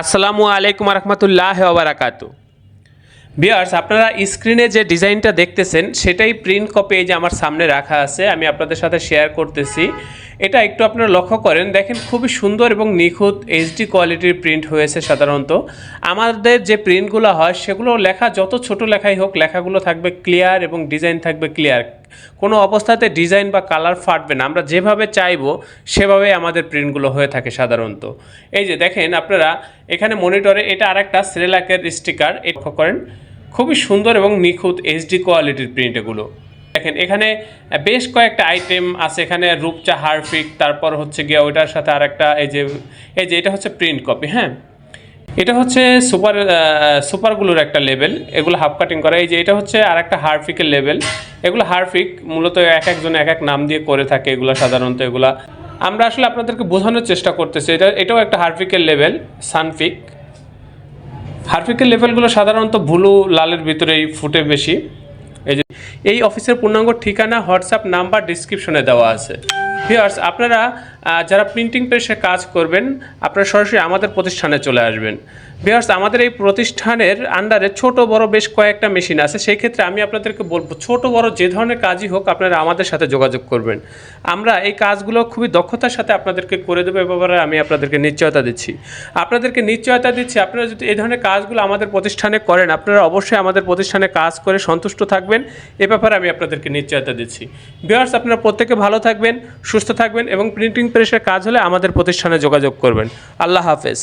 আসসালামু আলাইকুম রহমতুল্লাহ ওবরাকাত বিয়ার্স আপনারা স্ক্রিনে যে ডিজাইনটা দেখতেছেন, সেটাই প্রিন্ট কপি এই যে আমার সামনে রাখা আছে, আমি আপনাদের সাথে শেয়ার করতেছি। এটা একটু আপনারা লক্ষ্য করেন, দেখেন খুবই সুন্দর এবং নিখুঁত এইচডি কোয়ালিটির প্রিন্ট হয়েছে সাধারণত। আমাদের যে প্রিন্টগুলো হয়, সেগুলো লেখা যত ছোট লেখাই হোক, লেখাগুলো থাকবে ক্লিয়ার এবং ডিজাইন থাকবে ক্লিয়ার কোনো অবস্থাতে ডিজাইন বা কালার ফাটবে না। আমরা যেভাবে চাইব, সেভাবেই আমাদের প্রিন্টগুলো হয়ে থাকে সাধারণত। এই যে দেখেন আপনারা এখানে মনিটরে এটা আরেকটা সেরেলাকের স্টিকার লক্ষ্য করেন। খুবই সুন্দর এবং নিখুঁত এইচডি কোয়ালিটির প্রিন্ট এগুলো। দেখেন এখানে বেশ কয়েকটা আইটেম আছে। এখানে রূপচা, হারফিক, তারপর হচ্ছে গিয়ে ওইটার সাথে আরেকটা এই যে এই যে এটা হচ্ছে প্রিন্ট কপি হ্যাঁ? এটা হচ্ছে সুপার সুপারগুলোর একটা লেভেল এগুলো হাফ কাটিং করা। এই যে এটা হচ্ছে আর একটা হারফিকের লেভেল এগুলো হারফিক, মূলত এক একজন এক এক নাম দিয়ে করে থাকে এগুলো সাধারণত এগুলা। আমরা আসলে আপনাদেরকে বোঝানোর চেষ্টা করতেছি, এটা, এটাও একটা হারফিকের লেভেল, সানফিক। হারফিকের লেভেলগুলো সাধারণত ব্লু, লালের ভিতরেই ফুটে বেশি। এই যে, এই অফিসের পূর্ণাঙ্গ ঠিকানা, হোয়াটসঅ্যাপ নাম্বার ডিসক্রিপশনে দেওয়া আছে। ভিউয়ার্স, আপনারা যারা প্রিন্টিং প্রেসে কাজ করবেন, আপনারা সরাসরি আমাদের প্রতিষ্ঠানে চলে আসবেন। ভিউয়ার্স আমাদের এই প্রতিষ্ঠানের আন্ডারে ছোট বড় বেশ কয়েকটা মেশিন আছে। সেই ক্ষেত্রে আমি আপনাদেরকে বলব, ছোট বড় যে ধরনের কাজই হোক, আপনারা আমাদের সাথে যোগাযোগ করবেন। আমরা এই কাজগুলো খুবই দক্ষতার সাথে আপনাদেরকে করে দেবো, এ ব্যাপারে আমি আপনাদেরকে নিশ্চয়তা দিচ্ছি। আপনাদেরকে নিশ্চয়তা দিচ্ছি, আপনারা যদি এই ধরনের কাজগুলো আমাদের প্রতিষ্ঠানে করেন, আপনারা অবশ্যই আমাদের প্রতিষ্ঠানে কাজ করে সন্তুষ্ট থাকবেন, এ ব্যাপারে আমি আপনাদেরকে নিশ্চয়তা দিচ্ছি। ভিউয়ার্স আপনারা প্রত্যেকে ভালো থাকবেন, সুস্থ থাকবেন এবং প্রিন্টিং প্রেসের কাজ হলে আমাদের প্রতিষ্ঠানে যোগাযোগ করবেন। আল্লাহ হাফেজ।